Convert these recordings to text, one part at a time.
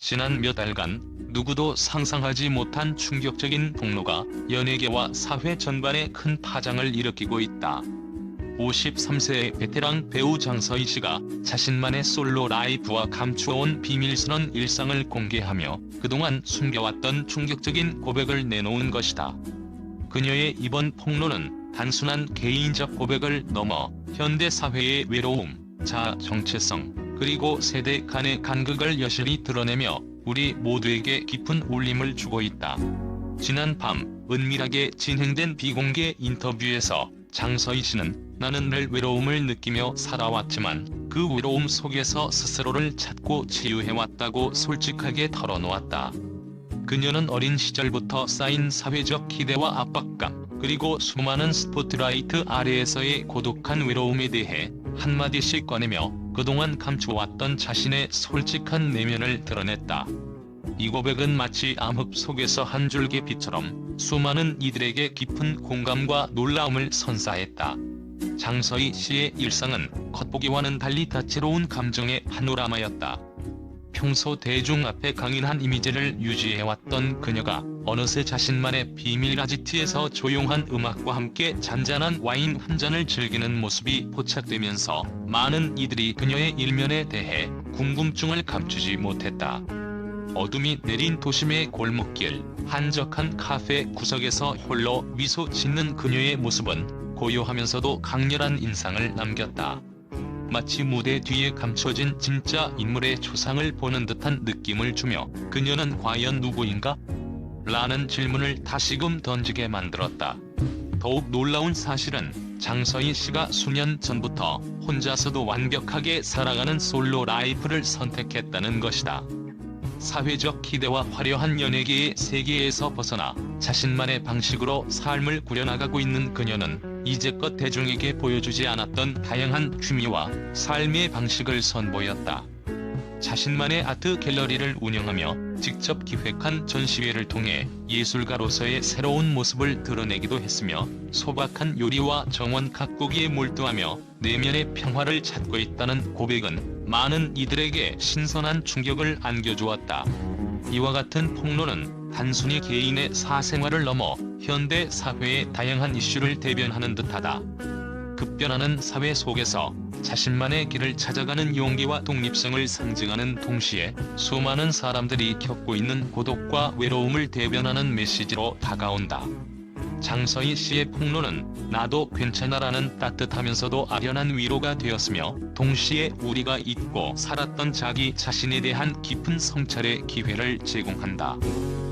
지난 몇 달간 누구도 상상하지 못한 충격적인 폭로가 연예계와 사회 전반에 큰 파장을 일으키고 있다. 53세의 베테랑 배우 장서희 씨가 자신만의 솔로 라이프와 감추어온 비밀스런 일상을 공개하며 그동안 숨겨왔던 충격적인 고백을 내놓은 것이다. 그녀의 이번 폭로는 단순한 개인적 고백을 넘어 현대 사회의 외로움, 자아 정체성, 그리고 세대 간의 간극을 여실히 드러내며 우리 모두에게 깊은 울림을 주고 있다. 지난 밤 은밀하게 진행된 비공개 인터뷰에서 장서희 씨는 나는 늘 외로움을 느끼며 살아왔지만 그 외로움 속에서 스스로를 찾고 치유해왔다고 솔직하게 털어놓았다. 그녀는 어린 시절부터 쌓인 사회적 기대와 압박감, 그리고 수많은 스포트라이트 아래에서의 고독한 외로움에 대해 한마디씩 꺼내며 그동안 감추어왔던 자신의 솔직한 내면을 드러냈다. 이 고백은 마치 암흑 속에서 한 줄기 빛처럼 수많은 이들에게 깊은 공감과 놀라움을 선사했다. 장서희 씨의 일상은 겉보기와는 달리 다채로운 감정의 파노라마였다. 평소 대중 앞에 강인한 이미지를 유지해왔던 그녀가 어느새 자신만의 비밀 라지트에서 조용한 음악과 함께 잔잔한 와인 한 잔을 즐기는 모습이 포착되면서 많은 이들이 그녀의 일면에 대해 궁금증을 감추지 못했다. 어둠이 내린 도심의 골목길, 한적한 카페 구석에서 홀로 미소 짓는 그녀의 모습은 고요하면서도 강렬한 인상을 남겼다. 마치 무대 뒤에 감춰진 진짜 인물의 초상을 보는 듯한 느낌을 주며 그녀는 과연 누구인가? 라는 질문을 다시금 던지게 만들었다. 더욱 놀라운 사실은 장서희 씨가 수년 전부터 혼자서도 완벽하게 살아가는 솔로 라이프를 선택했다는 것이다. 사회적 기대와 화려한 연예계의 세계에서 벗어나 자신만의 방식으로 삶을 꾸려나가고 있는 그녀는 이제껏 대중에게 보여주지 않았던 다양한 취미와 삶의 방식을 선보였다. 자신만의 아트 갤러리를 운영하며 직접 기획한 전시회를 통해 예술가로서의 새로운 모습을 드러내기도 했으며 소박한 요리와 정원 가꾸기에 몰두하며 내면의 평화를 찾고 있다는 고백은 많은 이들에게 신선한 충격을 안겨주었다. 이와 같은 폭로는 단순히 개인의 사생활을 넘어 현대 사회의 다양한 이슈를 대변하는 듯하다. 급변하는 사회 속에서 자신만의 길을 찾아가는 용기와 독립성을 상징하는 동시에 수많은 사람들이 겪고 있는 고독과 외로움을 대변하는 메시지로 다가온다. 장서희 씨의 폭로는 나도 괜찮아라는 따뜻하면서도 아련한 위로가 되었으며 동시에 우리가 잊고 살았던 자기 자신에 대한 깊은 성찰의 기회를 제공한다.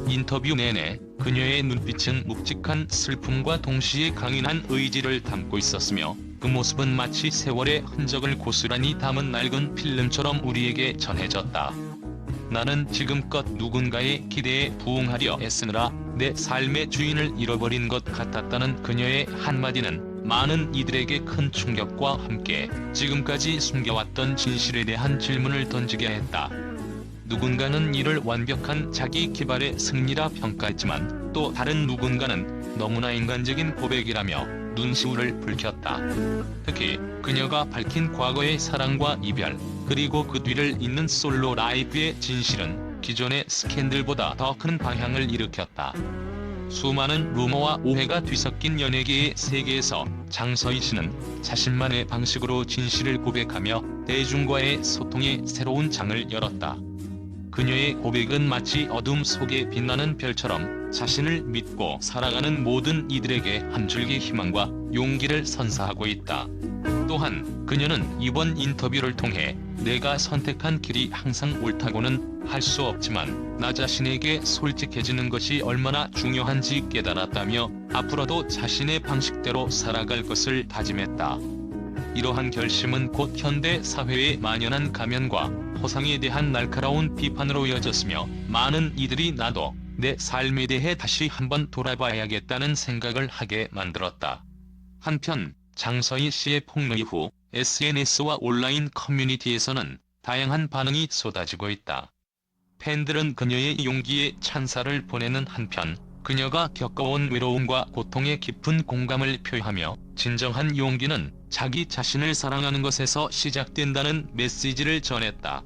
인터뷰 내내 그녀의 눈빛은 묵직한 슬픔과 동시에 강인한 의지를 담고 있었으며 그 모습은 마치 세월의 흔적을 고스란히 담은 낡은 필름처럼 우리에게 전해졌다. 나는 지금껏 누군가의 기대에 부응하려 애쓰느라 내 삶의 주인을 잃어버린 것 같았다는 그녀의 한마디는 많은 이들에게 큰 충격과 함께 지금까지 숨겨왔던 진실에 대한 질문을 던지게 했다. 누군가는 이를 완벽한 자기 개발의 승리라 평가했지만 또 다른 누군가는 너무나 인간적인 고백이라며 눈시울을 붉혔다. 특히 그녀가 밝힌 과거의 사랑과 이별, 그리고 그 뒤를 잇는 솔로 라이프의 진실은 기존의 스캔들보다 더 큰 방향을 일으켰다. 수많은 루머와 오해가 뒤섞인 연예계의 세계에서 장서희 씨는 자신만의 방식으로 진실을 고백하며 대중과의 소통에 새로운 장을 열었다. 그녀의 고백은 마치 어둠 속에 빛나는 별처럼 자신을 믿고 살아가는 모든 이들에게 한 줄기 희망과 용기를 선사하고 있다. 또한 그녀는 이번 인터뷰를 통해 내가 선택한 길이 항상 옳다고는 할 수 없지만 나 자신에게 솔직해지는 것이 얼마나 중요한지 깨달았다며 앞으로도 자신의 방식대로 살아갈 것을 다짐했다. 이러한 결심은 곧 현대 사회에 만연한 가면과 호상에 대한 날카로운 비판으로 이어졌으며 많은 이들이 나도 내 삶에 대해 다시 한번 돌아봐야겠다는 생각을 하게 만들었다. 한편 장서희 씨의 폭로 이후 SNS와 온라인 커뮤니티에서는 다양한 반응이 쏟아지고 있다. 팬들은 그녀의 용기에 찬사를 보내는 한편 그녀가 겪어온 외로움과 고통에 깊은 공감을 표하며 진정한 용기는 자기 자신을 사랑하는 것에서 시작된다는 메시지를 전했다.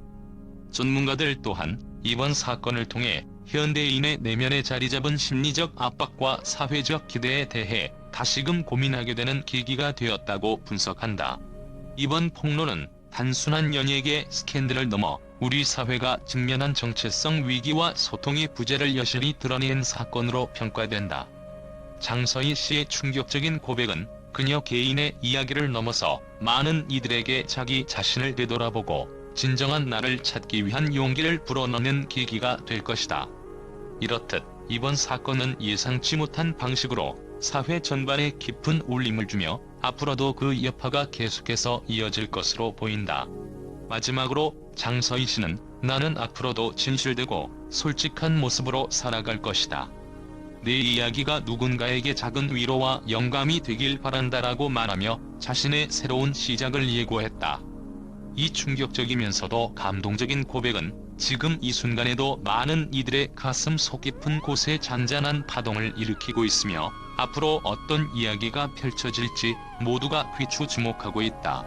전문가들 또한 이번 사건을 통해 현대인의 내면에 자리 잡은 심리적 압박과 사회적 기대에 대해 다시금 고민하게 되는 계기가 되었다고 분석한다. 이번 폭로는 단순한 연예계 스캔들을 넘어 우리 사회가 직면한 정체성 위기와 소통의 부재를 여실히 드러낸 사건으로 평가된다. 장서희 씨의 충격적인 고백은 그녀 개인의 이야기를 넘어서 많은 이들에게 자기 자신을 되돌아보고 진정한 나를 찾기 위한 용기를 불어넣는 계기가 될 것이다. 이렇듯 이번 사건은 예상치 못한 방식으로 사회 전반에 깊은 울림을 주며 앞으로도 그 여파가 계속해서 이어질 것으로 보인다. 마지막으로 장서희 씨는 나는 앞으로도 진실되고 솔직한 모습으로 살아갈 것이다. 내 이야기가 누군가에게 작은 위로와 영감이 되길 바란다라고 말하며 자신의 새로운 시작을 예고했다. 이 충격적이면서도 감동적인 고백은 지금 이 순간에도 많은 이들의 가슴 속 깊은 곳에 잔잔한 파동을 일으키고 있으며 앞으로 어떤 이야기가 펼쳐질지 모두가 귀추 주목하고 있다.